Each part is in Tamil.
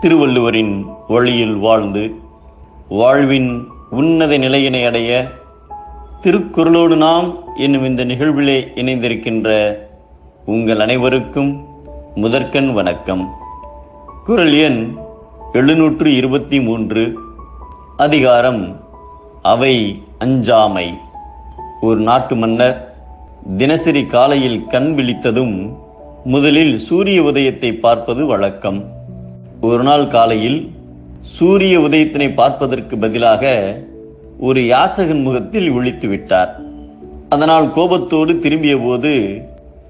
திருவள்ளுவரின் வழியில் வாழ்ந்து வாழ்வின் உன்னத நிலையினை அடைய திருக்குறளோடு நாம் என்னும் இந்த நிகழ்விலே இணைந்திருக்கின்ற உங்கள் அனைவருக்கும் முதற்கண் வணக்கம். குரல் எண் எழுநூற்று இருபத்தி மூன்று அதிகாரம் அவை அஞ்சாமை. ஒரு நாட்டு மன்னர் தினசரி காலையில் கண் விழித்ததும் முதலில் சூரிய உதயத்தை பார்ப்பது வழக்கம். ஒரு நாள் காலையில் சூரிய உதயத்தினை பார்ப்பதற்கு பதிலாக ஒரு யாசகன் முகத்தில் விழித்து விட்டார். அதனால் கோபத்தோடு திரும்பிய போது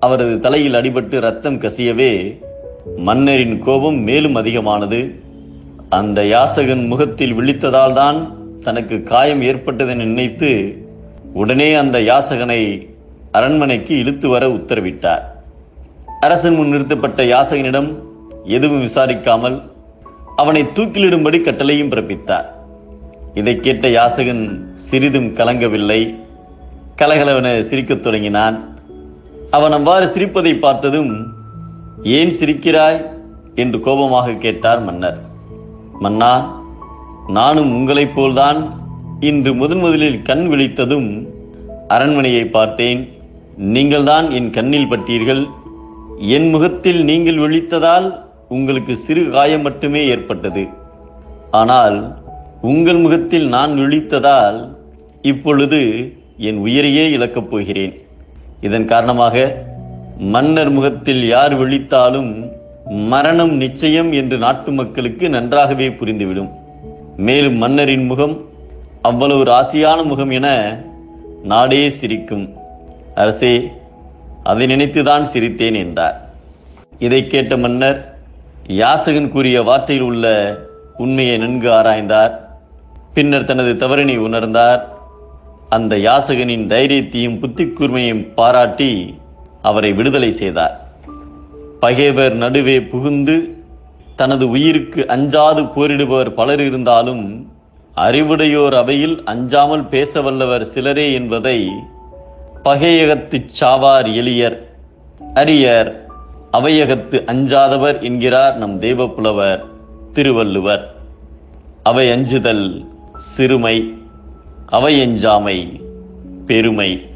அவரது தலையில் அடிபட்டு ரத்தம் கசியவே மன்னரின் கோபம் மேலும் அதிகமானது. அந்த யாசகன் முகத்தில் விழித்ததால் தான் தனக்கு காயம் ஏற்பட்டதை நினைத்து உடனே அந்த யாசகனை அரண்மனைக்கு இழுத்து வர உத்தரவிட்டார். அரசன் முன் நிறுத்தப்பட்ட யாசகனிடம் எதுவும் விசாரிக்காமல் அவனை தூக்கிலிடும்படி கட்டளையும் பிறப்பித்தார். இதை கேட்ட யாசகன் சிறிதும் கலங்கவில்லை. கலகலவென சிரிக்கத் தொடங்கினான். அவன் அவ்வாறு சிரிப்பதை பார்த்ததும் ஏன் சிரிக்கிறாய்? என்று கோபமாக கேட்டார் மன்னர். மன்னா நானும் உங்களைப் போல்தான். இன்று முதன் முதலில் கண் விழித்ததும் அரண்மனையை பார்த்தேன். நீங்கள்தான் என் கண்ணில் பட்டீர்கள். என் முகத்தில் நீங்கள் விழித்ததால் உங்களுக்கு சிறு காயம் மட்டுமே ஏற்பட்டது. ஆனால் உங்கள் முகத்தில் நான் விழித்ததால் இப்பொழுது என் உயிரையே இழக்கப் போகிறேன். இதன் காரணமாக மன்னர் முகத்தில் யார் விழித்தாலும் மரணம் நிச்சயம் என்று நாட்டு மக்களுக்கு நன்றாகவே புரிந்துவிடும். மேலும் மன்னரின் முகம் அவ்வளவு ராசியான முகம் என நாடே சிரிக்கும். அரசே அதை நினைத்துதான் சிரித்தேன் என்றார். இதை கேட்ட மன்னர் யாசகன் கூறிய வார்த்தையில் உள்ள உண்மையை நன்கு ஆராய்ந்தார். பின்னர் தனது தவறினை உணர்ந்தார். அந்த யாசகனின் தைரியத்தையும் புத்தி கூர்மையும் பாராட்டி அவரை விடுதலை செய்தார். பகைவர் நடுவே புகுந்து தனது உயிருக்கு அஞ்சாது போரிடுபவர் பலர் இருந்தாலும் அறிவுடையோர் அவையில் அஞ்சாமல் பேச வல்லவர் சிலரே என்பதை பகையகத்துச் சாவார் எளியர் அரியர் அவையகத்து அஞ்சாதவர் என்கிறார் நம் தேவப்புலவர் திருவள்ளுவர். அவை அஞ்சுதல் சிறுமை அவை அஞ்சாமை பெருமை.